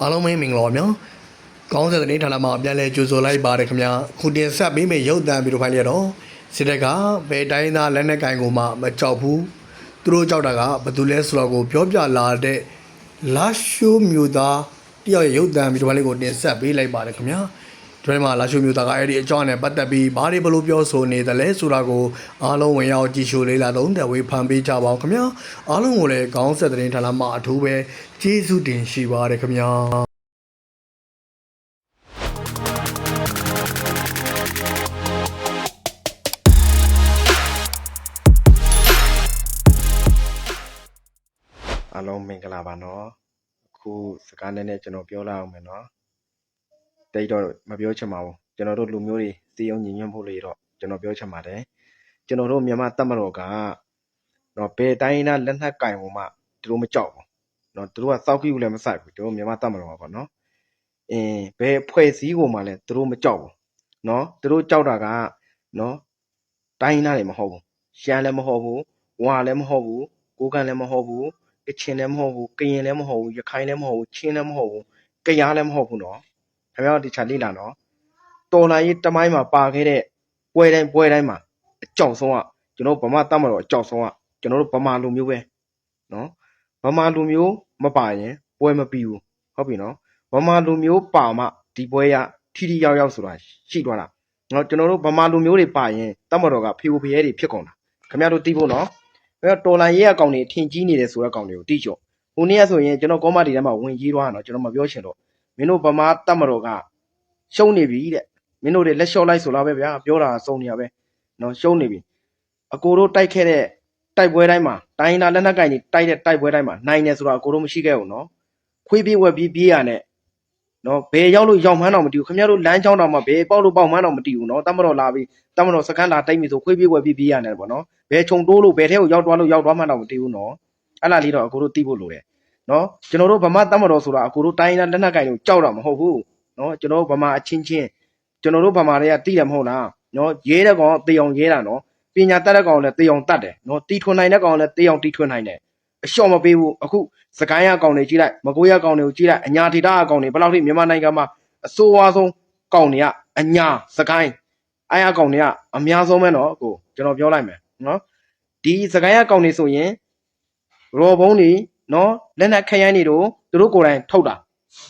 အားလုံးပဲမင်္ဂလာပါဗျာကောင်းတဲ့တဲ့ဌာနမှာပြန်လဲကြိုဆိုလိုက်ပါတယ်ခင်ဗျာခုတင်ဆက်ပေးမယ့်ရုပ်သံဗီဒီယိုဖိုင်လေးတော့စစ်တပ်ကဘယ်တိုင်းသားလက်နက်ကင်ကိုမှမကြောက်ဘူးသူတို့ကြောက်တာကဘယ်သူလဲဆိုတော့ကိုပြောပြလာတဲ့လာရှိုးမျိုးသားတယောက်ရဲ့ရုပ်သံဗီဒီယိုဖိုင်လေးကိုတင်ဆက်ပေးလိုက်ပါတယ်ခင်ဗျာ ဒီမှာလာရှိုးမျိုးသားကအဲ့ဒီအကြောင်းနဲ့ပတ်သက်ပြီးဘာတွေဘလို့ပြောဆိုနေတယ်လဲဆိုတာကိုအားလုံးဝင်ရောက်ကြည့်ရှုလေးလာတော့တဲ့ဝေဖန်ပေးကြပါအောင်ခင်ဗျာအားလုံးကိုလည်းကောင်းဆက်တဲ့ဌာနမှာအထူးပဲကျေးဇူးတင်ရှိပါတယ်ခင်ဗျာအားလုံးမင်္ဂလာပါနော်အခုစကားနည်းနည်းကျွန်တော်ပြောလာအောင်မယ်နော် တိတ်တော့မပြောချင်ပါဘူးကျွန်တော်တို့လူမျိုးတွေစီယုံညီညွတ်ဖို့လေးတော့ကျွန်တော်ပြောချင်ပါတယ်ကျွန်တော်တို့မြန်မာတပ်မတော်ကနော်ဘယ်တိုင်းသားလက်နက်ကင်ဖို့မှသူတို့မကြောက်ဘူးနော်သူတို့ကစောက်ကြည့်ဘူးလည်းမဆိုင်ဘူးကျွန်တော်မြန်မာတပ်မတော်ကပေါ့နော်အင်းဘယ်ဖွဲ့စည်းကိုမှလည်းသူတို့မကြောက်ဘူးနော်သူတို့ကြောက်တာကနော်တိုင်းသားတွေမဟုတ်ဘူးရှမ်းလည်းမဟုတ်ဘူးဝါလည်းမဟုတ်ဘူးကိုကန်လည်းမဟုတ်ဘူးကချင်လည်းမဟုတ်ဘူးကရင်လည်းမဟုတ်ဘူးရခိုင်လည်းမဟုတ်ဘူးချင်းလည်းမဟုတ်ဘူးကယားလည်းမဟုတ်ဘူးနော် ခင်ဗျားတို့ဒီချာလေးလာနော်တော်လာရေးတမိုင်းမှာပါခဲ့တဲ့ပွဲတိုင်းပွဲတိုင်းမှာအကြောက်ဆုံးကကျွန်တော်ဗမာတတ်မတော်အကြောက်ဆုံးကကျွန်တော်တို့ဗမာလူမျိုးပဲနော်ဗမာလူမျိုးမပါရင်ပွဲမပြီးဘူးဟုတ်ပြီနော်ဗမာလူမျိုးပါမှဒီပွဲရထီထီရောက်ရောက်ဆိုတာရှိသွားတာနော်ကျွန်တော်တို့ဗမာလူမျိုးတွေပါရင်တတ်မတော်ကဖေဖရဲတွေဖြစ်ကုန်တာခင်ဗျားတို့သိဖို့နော်အဲ့တော့တော်လန်ရေးအကောင်တွေထင်ကြီးနေတယ်ဆိုတဲ့ကောင်တွေကိုတိကျဟိုနေ့ကဆိုရင်ကျွန်တော်ကောမတီထဲမှာဝင်ကြီးသွားတာနော်ကျွန်တော်မပြောချင်တော့ မင်းတို့ဗမာတပ်မတော်ကရှုံးနေပြီတဲ့မင်းတို့တွေလက်လျှော့လိုက်ဆိုလားပဲဗျာပြောတာစုံနေရပဲနော်ရှုံးနေပြီအကိုတို့တိုက်ခဲ့တဲ့တိုက်ပွဲတိုင်းမှာတိုင်းသားလက်နက်ကင်တွေတိုက်တဲ့တိုက်ပွဲတိုင်းမှာနိုင်တယ်ဆိုတာအကိုတို့မရှိခဲ့ဘူးနော်ခွေးပြေးဝက်ပြေးပြေးရနဲ့နော်ဘယ်ရောက်လို့ရောက်မှန်းတော့မတည်ဘူးခင်ဗျားတို့လမ်းချောင်းတော်မှာဘယ်ပေါက်လို့ပေါက်မှန်းတော့မတည်ဘူးနော်တမတော်လာပြီးတမတော်စခန်းလာတိုက်ပြီဆိုခွေးပြေးဝက်ပြေးပြေးရနဲ့ပေါ့နော်ဘယ်ခြုံတိုးလို့ဘယ်ထဲကိုရောက်သွားလို့ရောက်သွားမှတော့မသိဘူးနော်အဲ့လားလေးတော့အကိုတို့သိဖို့လိုတယ် နော်ကျွန်တော်တို့ဗမာတတ်မတော်ဆိုတာအကိုတို့တိုင်းသားလက်နက်ကင်ကိုကြောက်တာမဟုတ်ဘူးနော်ကျွန်တော်တို့ဗမာအချင်းချင်းကျွန်တော်တို့ဗမာတွေကသိတယ်မဟုတ်လားနော်ရဲတဲ့ကောင်တေအောင်ရဲတာနော်ပညာတတ်တဲ့ကောင်လည်းတေအောင်တတ်တယ်နော်တီထွင်နိုင်တဲ့ကောင်လည်းတေအောင်တီထွင်နိုင်တယ်အလျှော့မပေးဘူးအခုစကိုင်းရကောင်တွေကြီးလိုက်မကွေးရကောင်တွေကိုကြီးလိုက်အညာဒေတာကောင်တွေဘယ်လောက်ထိမြန်မာနိုင်ငံမှာအဆိုးဝါးဆုံးကောင်တွေကအညာစကိုင်းအဲ့အကောင်တွေကအများဆုံးပဲနော်ကိုကျွန်တော်ပြောလိုက်မယ်နော်ဒီစကိုင်းရကောင်နေဆိုရင်ရော်ဘုံတွေ နော်လက်နက်ခရမ်းတွေတို့သူတို့ကိုယ်တိုင်ထုတ်တာ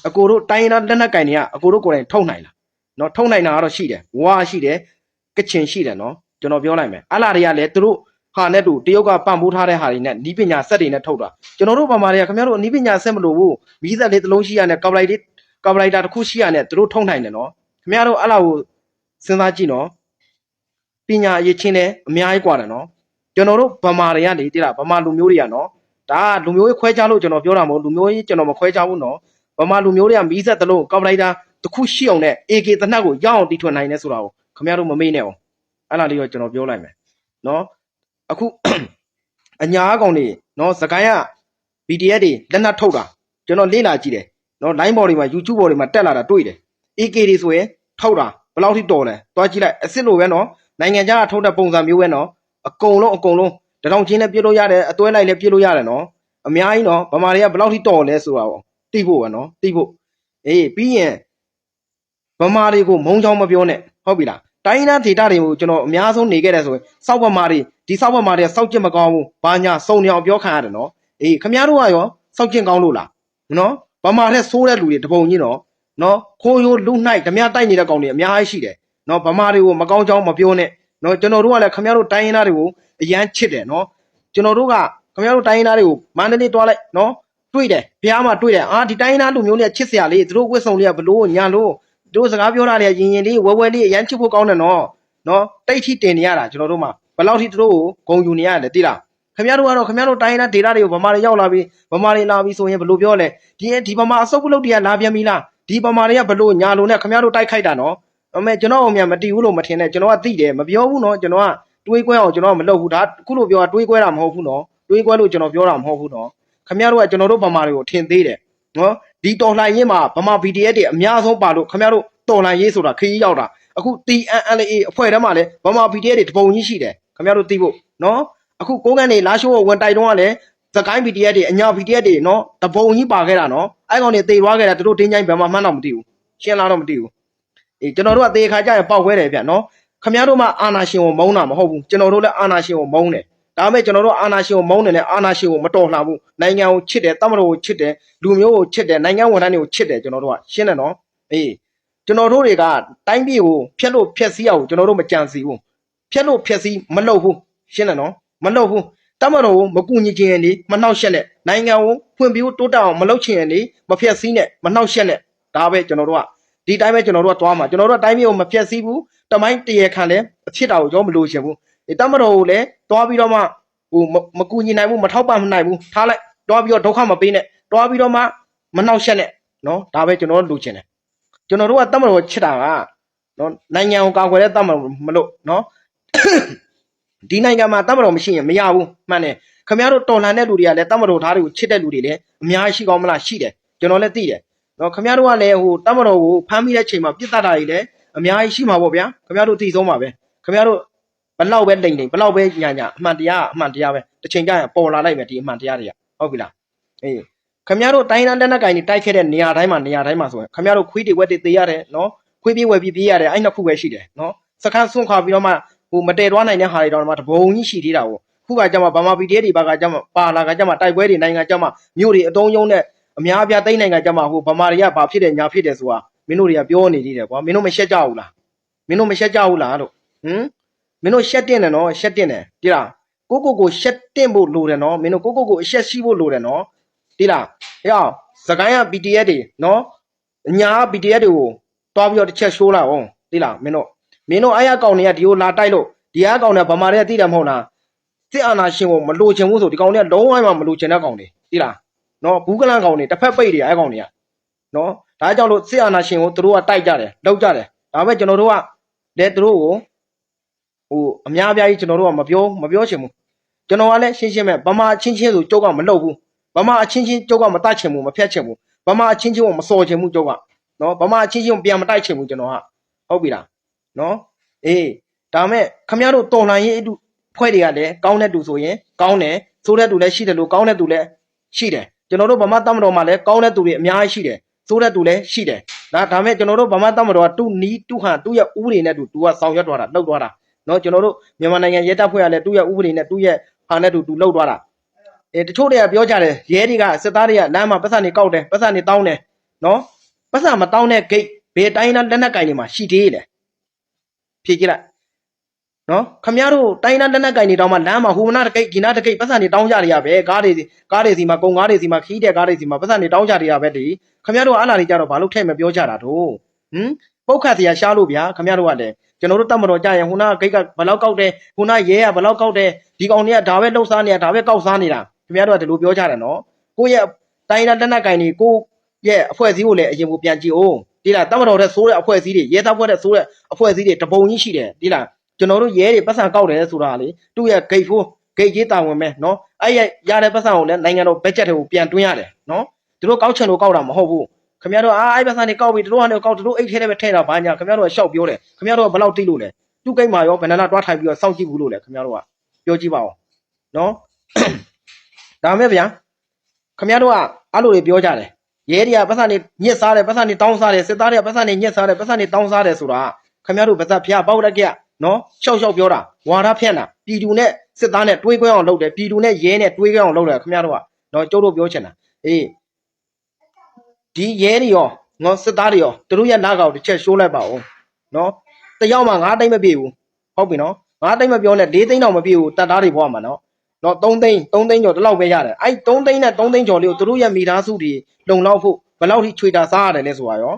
အကိုတို့တိုင်းရင်းသားလက်နက်ကင်တွေကအကိုတို့ကိုယ်တိုင်ထုတ်နိုင်လားနော်ထုတ်နိုင်တာကတော့ရှိတယ်ဝါရှိတယ်ကချင်ရှိတယ်နော်ကျွန်တော်ပြောလိုက်မယ်အလားတွေကလည်းသူတို့ဟာနဲ့တူတရုတ်ကပံ့ပိုးထားတဲ့ဟာတွေနဲ့နီးပညာစက်တွေနဲ့ထုတ်တာကျွန်တော်တို့ဗမာတွေကခင်ဗျားတို့နီးပညာစက်မလို့ဘူးမီးစက်လေးတစ်လုံးရှိရနဲ့ကာဗလိုက်လေးကာဗလိုက်တာတစ်ခုရှိရနဲ့သူတို့ထုတ်နိုင်တယ်နော်ခင်ဗျားတို့အဲ့လောက်ကိုစဉ်းစားကြည့်နော်ပညာအရေးချင်းတယ်အများကြီးกว่าတယ်နော် ကျွန်တော်တို့ဗမာတွေကနေတိလားဗမာလူမျိုးတွေကနော် ဒါကလူမျိုးရေးခွဲခြားလို့ကျွန်တော်ပြောတာမဟုတ်လူမျိုးရေးကျွန်တော်မခွဲခြားဘူးနော်ဗမာလူမျိုးတွေကမီးဆက်တလုံးကောက်လိုက်တာတစ်ခုရှိအောင်နဲ့ AK တနတ်ကိုရအောင်တီထွင်နိုင်နေဆိုတာကိုခင်ဗျားတို့မမေ့နဲ့အောင်အဲ့လားလေးတော့ကျွန်တော်ပြောလိုက်မယ်နော်အခုအညာအကောင်တွေနော်စကိုင်းက BTS တွေလက်နက်ထုတ်တာကျွန်တော်လေ့လာကြည့်တယ်နော် line ပေါ်တွေမှာ YouTube ပေါ်တွေမှာတက်လာတာတွေ့တယ် AK တွေဆိုရင်ထုတ်တာဘယ်လောက်ထိတော်လဲတွားကြည့်လိုက်အစ်စ်လိုပဲနော်နိုင်ငံခြားကထုတ်တဲ့ပုံစံမျိုးပဲနော်အကုန်လုံးအကုန်လုံး တထောင်ချင်းလည်းပြစ်လို့ရတယ်အသွဲလိုက်လည်းပြစ်လို့ရတယ်နော်အများကြီးနော်ဗမာတွေကဘယ်လောက်ထိတော်လဲဆိုတာပေါ့သိဖို့ပဲနော်သိဖို့အေးပြီးရင်ဗမာတွေကိုမုံချောင်းမပြောနဲ့ဟုတ်ပြီလားတိုင်းသားဒေတာတွေကိုကျွန်တော်အများဆုံးနေခဲ့တယ်ဆိုရင်စောက်ဗမာတွေဒီစောက်ဗမာတွေကစောက်ကျင်မကောင်းဘူးဘာညာစုံနေအောင်ပြောခံရတယ်နော်အေးခမည်းတော်ကရောစောက်ကျင်ကောင်းလို့လားနော်ဗမာတဲ့ဆိုးတဲ့လူတွေတပုံကြီးနော်နော်ခိုးရိုးလူနှိုက်ဓမြတိုက်နေတဲ့ကောင်တွေအများကြီးရှိတယ်နော်ဗမာတွေကိုမကောင်းချောင်းမပြောနဲ့နော်ကျွန်တော်တို့ကလည်းခင်ဗျားတို့တိုင်းရင်းသားတွေကို အရန်ချစ်တယ်နော်ကျွန်တော်တို့ကခင်ဗျားတို့တိုင်းရင်းသားတွေကိုမန္တလေးတွားလိုက်နော်တွေ့တယ်ဘုရားမှာတွေ့တယ်အာဒီတိုင်းရင်းသားလူမျိုးတွေကချစ်စရာလေးသူတို့ဝစ်စုံလေးကဘလို့ညာလို့သူတို့စကားပြောတာတွေကရင်ရင်လေးဝဲဝဲလေးအရန်ချစ်ဖို့ကောင်းတယ်နော်နော်တိတ်ထိတင်နေရတာကျွန်တော်တို့မှာဘယ်လောက်ထိသူတို့ကိုဂုံယူနေရတယ်သိလားခင်ဗျားတို့ကတော့ခင်ဗျားတို့တိုင်းရင်းသားဒေတာတွေကိုဗမာတွေရောက်လာပြီးဗမာတွေလာပြီးဆိုရင်ဘလို့ပြောလဲဒီဒီဗမာအစုပ်ပုလုတ်တွေကလာပြန်ပြီလားဒီဗမာတွေကဘလို့ညာလို့နဲ့ခင်ဗျားတို့တိုက်ခိုက်တာနော်အမေကျွန်တော်အမြင်မတီးဘူးလို့မထင်နဲ့ကျွန်တော်ကသိတယ်မပြောဘူးနော်ကျွန်တော်က တွေးကွဲအောင်ကျွန်တော်ကမလုပ်ဘူးဒါခုလိုပြောတာတွေးကွဲတာမဟုတ်ဘူးနော်တွေးကွဲလို့ကျွန်တော်ပြောတာမဟုတ်ဘူးနော်ခမရတို့ကကျွန်တော်တို့ဗမာတွေကိုထင်သေးတယ်နော်ဒီတော်လှန်ရေးမှာဗမာ BDS တွေအများဆုံးပါလို့ခမရတို့တော်လှန်ရေးဆိုတာခရီးရောက်တာအခု TNLA အဖွဲ့ထဲမှာလည်းဗမာ BDS တွေတပုံကြီးရှိတယ်ခမရတို့သိဖို့နော်အခုကိုးကန်နေလာရှိုးကိုဝင်တိုက်တော့ကလည်းသစကိုင်း PDF တွေအညာ PDF တွေနော်တပုံကြီးပါခဲ့တာနော်အဲ့ကောင်တွေတေသွားခဲ့တာသူတို့တင်းချိုင်းဘယ်မှာမှန်းတော့မသိဘူးရှင်းလားတော့မသိဘူးအေးကျွန်တော်တို့ကတေခါကြရင်ပောက်ခွဲတယ်ဗျနော် ခမရတို့မှအာနာရှင်ကိုမုန်းတာမဟုတ်ဘူးကျွန်တော်တို့လည်းအာနာရှင်ကိုမုန်းတယ်ဒါပေမဲ့ကျွန်တော်တို့အာနာရှင်ကိုမုန်းတယ်နဲ့အာနာရှင်ကိုမတော်လှဘူးနိုင်ငံကိုချစ်တယ်တမတော်ကိုချစ်တယ်လူမျိုးကိုချစ်တယ်နိုင်ငံဝန်ထမ်းတွေကိုချစ်တယ်ကျွန်တော်တို့ကရှင်းတယ်နော်အေးကျွန်တော်တို့တွေကတိုင်းပြည်ကိုဖျက်လို့ဖျက်ဆီးအောင်ကျွန်တော်တို့မကြံစီဘူးဖျက်လို့ဖျက်ဆီးမလုပ်ဘူးရှင်းတယ်နော်မလုပ်ဘူးတမတော်ကိုမကူညီခြင်းနဲ့မနှောက်ယှက်နဲ့နိုင်ငံကိုဖွံ့ဖြိုးတိုးတက်အောင်မလုပ်ချင်နဲ့မဖျက်ဆီးနဲ့မနှောက်ယှက်နဲ့ဒါပဲကျွန်တော်တို့ကဒီတိုင်းပဲကျွန်တော်တို့ကသွားမှာကျွန်တော်တို့ကတိုင်းမျိုးကိုမဖျက်ဆီးဘူး တမိုင်းတရေခံလည်းအဖြစ်တာကိုကျွန်တော်မလို့ချင်ဘူးဒီတမတော်ကိုလည်းသွားပြီးတော့မှဟိုမမကူညီနိုင်ဘူးမထောက်ပံ့နိုင်ဘူးထားလိုက်သွားပြီးတော့ဒုက္ခမပေးနဲ့သွားပြီးတော့မှမနှောက်ယှက်နဲ့နော်ဒါပဲကျွန်တော်တို့လူချင်တယ်ကျွန်တော်တို့ကတမတော်ကိုချစ်တာကနော်နိုင်ငံကိုကာကွယ်တဲ့တမတော်မလို့နော်ဒီနိုင်ငံမှာတမတော်မရှိရင်မရဘူးမှန်တယ်ခင်ဗျားတို့တော်လှန်တဲ့လူတွေကလည်းတမတော်သားတွေကိုချစ်တဲ့လူတွေလည်းအများကြီးရှိကောင်းမလားရှိတယ်ကျွန်တော်လည်းသိတယ်နော်ခင်ဗျားတို့ကလည်းဟိုတမတော်ကိုဖမ်းမိတဲ့ချိန်မှာပြစ်တတ်တာတွေလည်း အများကြီးရှိမှာပေါ့ဗျာခင်ဗျားတို့သိဆုံးပါပဲခင်ဗျားတို့ဘလောက်ပဲလိမ့်လိမ့်ဘလောက်ပဲညာညာအမှန်တရားကအမှန်တရားပဲတစ်ချိန်ကျရင်ပေါ်လာလိုက်မယ်ဒီအမှန်တရားတွေကဟုတ်ပြီလားအေးခင်ဗျားတို့တိုင်းတန်းတက်တဲ့ကင်တွေတိုက်ခဲ့တဲ့နေရာတိုင်းမှာနေရာတိုင်းမှာဆိုရင်ခင်ဗျားတို့ခွေးတွေဝက်တွေသေးရတယ်နော်ခွေးပြေးဝက်ပြေးပြေးရတယ်အဲ့နှစ်ခုပဲရှိတယ်နော်စခန်းဆွန့်ခွာပြီးတော့မှဟိုမတည့်သွားနိုင်တဲ့ဟာတွေတော့မှတဘုံကြီးရှိသေးတာကိုခုကကြမှာဗမာ PDF တွေဘာကကြမှာပါလာကကြမှာတိုက်ပွဲတွေနိုင်ငံကြမှာမြို့တွေအတုံးယုံနဲ့အများအပြားသိမ်းနိုင်ငံကြမှာဟိုဗမာတွေကဘာဖြစ်တယ်ညာဖြစ်တယ်ဆိုတာ မင်းတို့တွေကပြောနေသေးတယ်ကွာမင်းတို့မရှက်ကြဘူးလားမင်းတို့မရှက်ကြဘူးလားလို့ဟမ်မင်းတို့ရှက်တင်တယ်နော်ရှက်တင်တယ်တိလားကိုကိုကိုရှက်တင်ဖို့လိုတယ်နော်မင်းတို့ကိုကိုကိုအရှက်ရှိဖို့လိုတယ်နော်တိလားဟဲ့အောင်စကိုင်းက BTS တွေနော်အညာ BTS တွေကိုတွားပြီးတော့တစ်ချက်ရှိုးလာအောင်တိလားမင်းတို့မင်းတို့အားရကောင်တွေကဒီကိုလာတိုက်လို့ဒီအားကောင်တွေကဗမာတွေကသိတယ်မဟုတ်လားစစ်အာဏာရှင်ကိုမလိုချင်ဘူးဆိုဒီကောင်တွေကလုံးဝမှမလိုချင်တဲ့ကောင်တွေသိလားနော်ဘူးကလန်ကောင်တွေတစ်ဖက်ပိတ်တွေအားကောင်တွေကနော် ဒါကြောင့်လို့စစ်အာဏာရှင်ကိုသူတို့ကတိုက်ကြတယ်လောက်ကြတယ်ဒါပေမဲ့ကျွန်တော်တို့ကလည်းသူတို့ကိုဟိုအများအပြားကြီးကျွန်တော်တို့ကမပြောမပြောချင်ဘူးကျွန်တော်ကလည်းရှင်းရှင်းပဲဗမာအချင်းချင်းဆိုကြုတ်ကမလုပ်ဘူးဗမာအချင်းချင်းကြုတ်ကမတတ်ချင်ဘူးမဖျက်ချင်ဘူးဗမာအချင်းချင်းကိုမစော်ချင်ဘူးကြုတ်ကနော်ဗမာအချင်းချင်းကိုပြန်မတိုက်ချင်ဘူးကျွန်တော်ကဟုတ်ပြီလားနော်အေးဒါမဲ့ခမရတို့တော်လှန်ရေးအတူဖွဲ့တွေကလည်းကောင်းတဲ့တူဆိုရင်ကောင်းတယ်ဆိုတဲ့တူလည်းရှိတယ်လို့ကောင်းတဲ့တူလည်းရှိတယ်ကျွန်တော်တို့ဗမာတမတော်မှာလည်းကောင်းတဲ့တူတွေအများကြီးရှိတယ် ဆိုတဲ့တူလည်းရှိတယ်ဒါဒါမဲ့ကျွန်တော်တို့ဗမာတမတော်ကတူနီးတူဟန်တူရဲ့ဥပဒေနဲ့တူတူကဆောင်ရွက်သွားတာလှုပ်သွားတာနော်ကျွန်တော်တို့မြန်မာနိုင်ငံရဲတပ်ဖွဲ့ကလည်းတူရဲ့ဥပဒေနဲ့တူရဲ့ဟာနဲ့တူတူလှုပ်သွားတာအဲတချို့တွေကပြောကြတယ်ရဲတွေကစစ်သားတွေကလမ်းမှာပတ်စံနေကောက်တယ်ပတ်စံနေတောင်းတယ်နော်ပတ်စံမတောင်းတဲ့ဂိတ်ဘယ်တိုင်းလက်နက်ကင်တွေမှာရှိသေးတယ်ဖြည့်ကြည့်လိုက် နော်ခမရတို့တိုင်းသားလက်နက်ကင်တွေတောင်းမှလမ်းမှာဟိုမနာတကိတ်ဒီနာတကိတ်ပတ်စံတွေတောင်းကြရရပဲကားတွေစီကားတွေစီမှာကုန်ကားတွေစီမှာခီးတဲ့ကားတွေစီမှာပတ်စံတွေတောင်းကြရရပဲဒီခမရတို့အားလာတွေကြတော့ဘာလို့ထဲ့မပြောကြတာတော့ဟမ်ပုတ်ခတ်စရာရှားလို့ဗျာခမရတို့ကလည်းကျွန်တော်တို့တတ်မတော်ကြရင်ဟိုနာဂိတ်ကဘလောက်ကောက်တယ်ဟိုနာရဲကဘလောက်ကောက်တယ်ဒီကောင်တွေကဒါပဲလှုပ်ရှားနေတာဒါပဲကောက်စားနေတာခမရတို့ကဒီလိုပြောကြတယ်နော်ကိုယ့်ရဲ့တိုင်းသားလက်နက်ကင်တွေကိုယ့်ရဲ့အဖွဲ့အစည်းကိုလည်းအရင်ကပြန်ကြည့်အောင်ဒီလားတတ်မတော်တဲ့ဆိုးတဲ့အဖွဲ့အစည်းတွေရဲတပ်ဖွဲ့တဲ့ဆိုးတဲ့အဖွဲ့အစည်းတွေတပုံကြီးရှိတယ်ဒီလား ကျွန်တော်တို့ရဲတွေပတ်စံကောက်တယ်ဆိုတာလေသူ့ရဲ့ gate 4 gate ကြီးတာဝန်ပဲနော်အဲ့ရရတဲ့ပတ်စံကိုလည်းနိုင်ငံတော် budget တွေကိုပြန်တွင်းရတယ်နော်သူတို့ကောက်ချင်လို့ကောက်တာမဟုတ်ဘူးခင်ဗျားတို့အားအဲ့ပတ်စံတွေကောက်ပြီးသူတို့ဟာတွေကောက်သူတို့အိတ်ထဲထဲပဲထည့်တာဘာညာခင်ဗျားတို့ကရှောက်ပြောတယ်ခင်ဗျားတို့ကဘယ်လောက်တိလို့လဲသူ့ gate မှာရောဘယ်နှလားတွားထိုင်ပြီးတော့စောင့်ကြည့်ဘူးလို့လဲခင်ဗျားတို့ကပြောကြည့်ပါဦးနော်ဒါမဲ့ဗျာခင်ဗျားတို့ကအဲ့လိုတွေပြောကြတယ်ရဲတွေကပတ်စံတွေညစ်စားတယ်ပတ်စံတွေတောင်းစားတယ်စစ်သားတွေကပတ်စံတွေညစ်စားတယ်ပတ်စံတွေတောင်းစားတယ်ဆိုတာခင်ဗျားတို့ဗဇက်ဖျားပေါက်တက်က နော်ရှောက်ရှောက်ပြောတာဝါဒဖြန့်တာပြည်သူနဲ့စစ်သားနဲ့တွေးခွဲအောင်လုပ်တယ်ပြည်သူနဲ့ရဲနဲ့တွေးခွဲအောင်လုပ်တယ်ခင်ဗျားတို့ကနော်ကျုပ်တို့ပြောချင်တာအေးဒီရဲတွေရောနော်စစ်သားတွေရောသူတို့ရဲ့နားကောင်တစ်ချက်ရှိုးလိုက်ပါဦးနော်တယောက်မှငါးတိတ်မပြေဘူးဟုတ်ပြီနော်ငါးတိတ်မပြောနဲ့၄သိန်းတော့မပြေဘူးတပ်သားတွေဘွားမှာနော်နော်3သိန်း3သိန်းကျော်ဒီလောက်ပဲရတယ်အဲ့3သိန်းနဲ့3သိန်းကျော်လေးကိုသူတို့ရဲ့မိသားစုတွေလုံလောက်ဖို့ဘယ်လောက်ထိချွေတာစားရတယ်လဲဆိုတာရော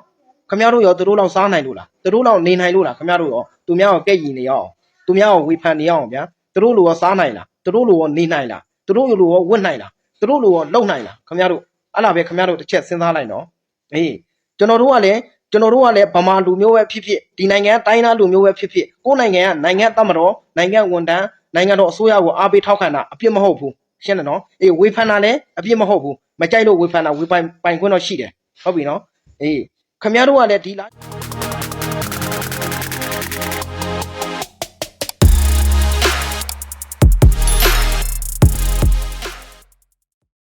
ခမရတို့ရောသူတို့လောက်စားနိုင်လို့လားသူတို့လောက်နေနိုင်လို့လားခမရတို့ရော သူများကိုကဲ့ရည်နေရအောင်သူများကိုဝေဖန်နေရအောင်ဗျာသူတို့လိုရောစားနိုင်လားသူတို့လိုရောနေနိုင်လားသူတို့လိုရောဝတ်နိုင်လားသူတို့လိုရောလုံနိုင်လားခမရတို့အဲ့လားပဲခမရတို့တစ်ချက်စဉ်းစားလိုက်နော်အေးကျွန်တော်တို့ကလည်းကျွန်တော်တို့ကလည်းဗမာလူမျိုးပဲဖြစ်ဖြစ်ဒီနိုင်ငံကတိုင်းသားလူမျိုးပဲဖြစ်ဖြစ်ကိုယ်နိုင်ငံကနိုင်ငံတမတော်နိုင်ငံဝန်ထမ်းနိုင်ငံတော်အစိုးရကိုအားပေးထောက်ခံတာအပြစ်မဟုတ်ဘူးရှင်းတယ်နော်အေးဝေဖန်တာလည်းအပြစ်မဟုတ်ဘူးမကြိုက်လို့ဝေဖန်တာဝေဖန်ပိုင်ခွင့်တော့ရှိတယ်ဟုတ်ပြီနော်အေးခမရတို့ကလည်းဒီလား